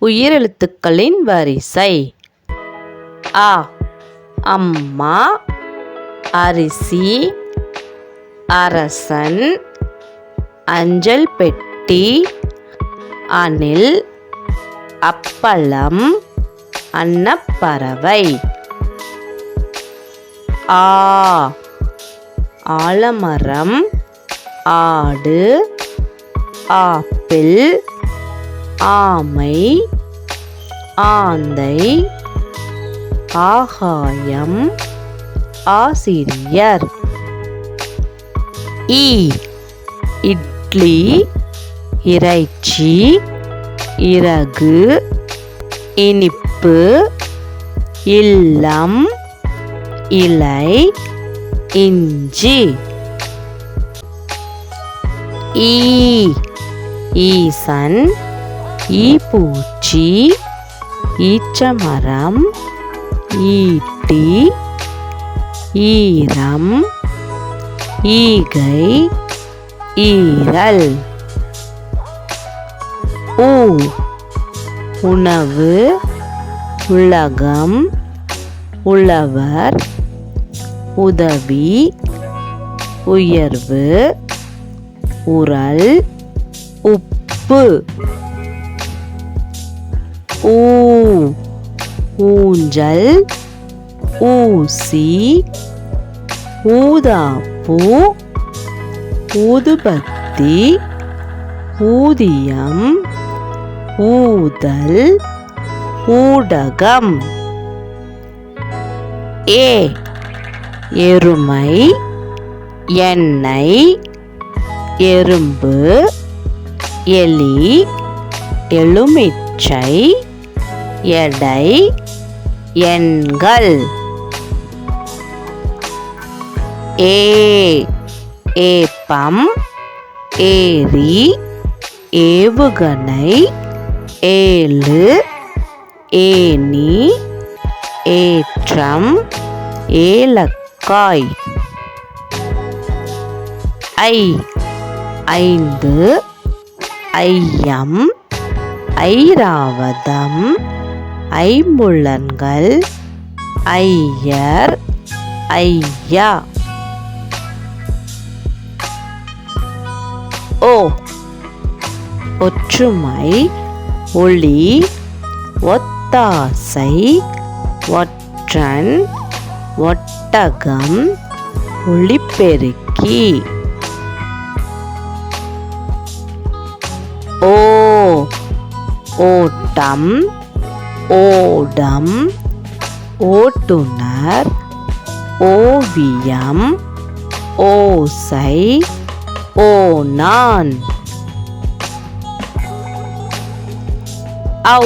உயிரெழுத்துக்களின் வரிசை. அ. அம்மா அரிசி அரசன் அஞ்சல் பெட்டி அணில் அப்பளம் அன்னப்பறவை. ஆ. ஆலமரம் ஆடு ஆப்பிள் ஆமை ஆந்தை ஆகாயம் ஆசிரியர். இ இட்லி இறைச்சி இறகு இனிப்பு இல்லம் இலை இஞ்சி. ஈ ஈசன் ஈப்பூச்சி ஈச்சமரம் ஈட்டி ஈரம் ஈகை ஈரல். ஊ உணவு உலகம் உழவர் உதவி உயர்வு உரல் உப்பு. ஊ ஊஞ்சல் ஊசி ஊதாப்பூ ஊதுபத்தி ஊதியம் ஊதல் ஊடகம். ஏ எருமை எண்ணெய் எறும்பு எலி எலுமிச்சை எடை எண்கள். ஏ ஏப்பம் ஏரி ஏவுகணை ஏழு ஏனி ஏற்றம் ஏலக்காய். ஐ ஐந்து ஐயம் ஐராவதம் ஐம்புலன்கள் ஐயர் ஐயா. ஓ ஒற்றுமை ஒளி ஒத்தாசை ஒற்றன் ஒட்டகம் ஒளிப்பெருக்கி. ஓ ஓட்டம் ஓடம் ஓட்டுநர் ஓவியம் ஓசை ஓனான் ஔ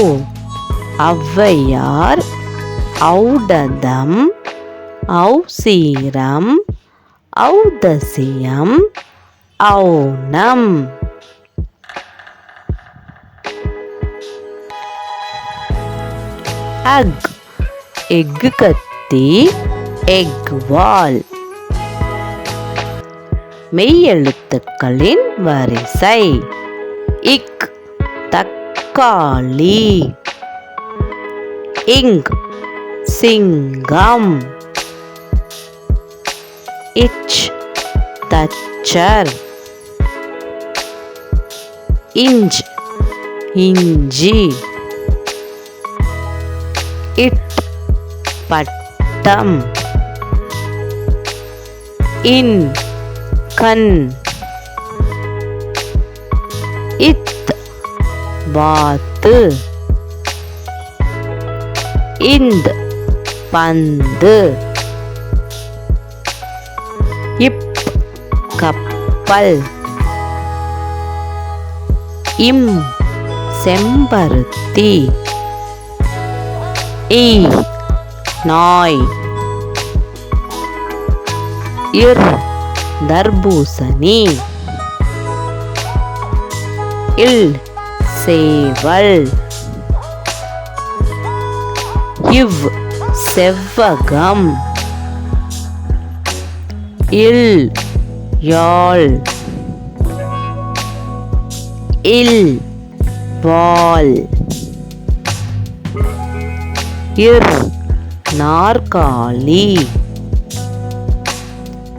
ஔவையார் ஔடதம் ஔசீரம் ஔதசியம் ஔனம். அக் எஃகு கத்தி எக் வால் மெய்யெழுத்துக்களின் வரிசை. இக் தக்காளி. இங் சிங்கம். இச் தச்சர். இஞ்ச் இஞ்சி. இட் பட்டம் இன் கண். இத் வாத்து. இந்த பந்து. இப் கப்பல். இம் செம்பருத்தி. ஈ நாய். இர் தர்பூசணி. இல் சேவல். இவ் செவ்வகம். இல் யாழ். இல் வால் இர் நாற்காலி.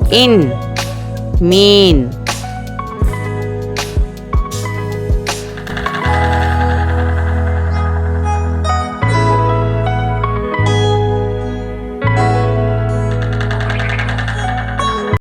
இன் மீன்.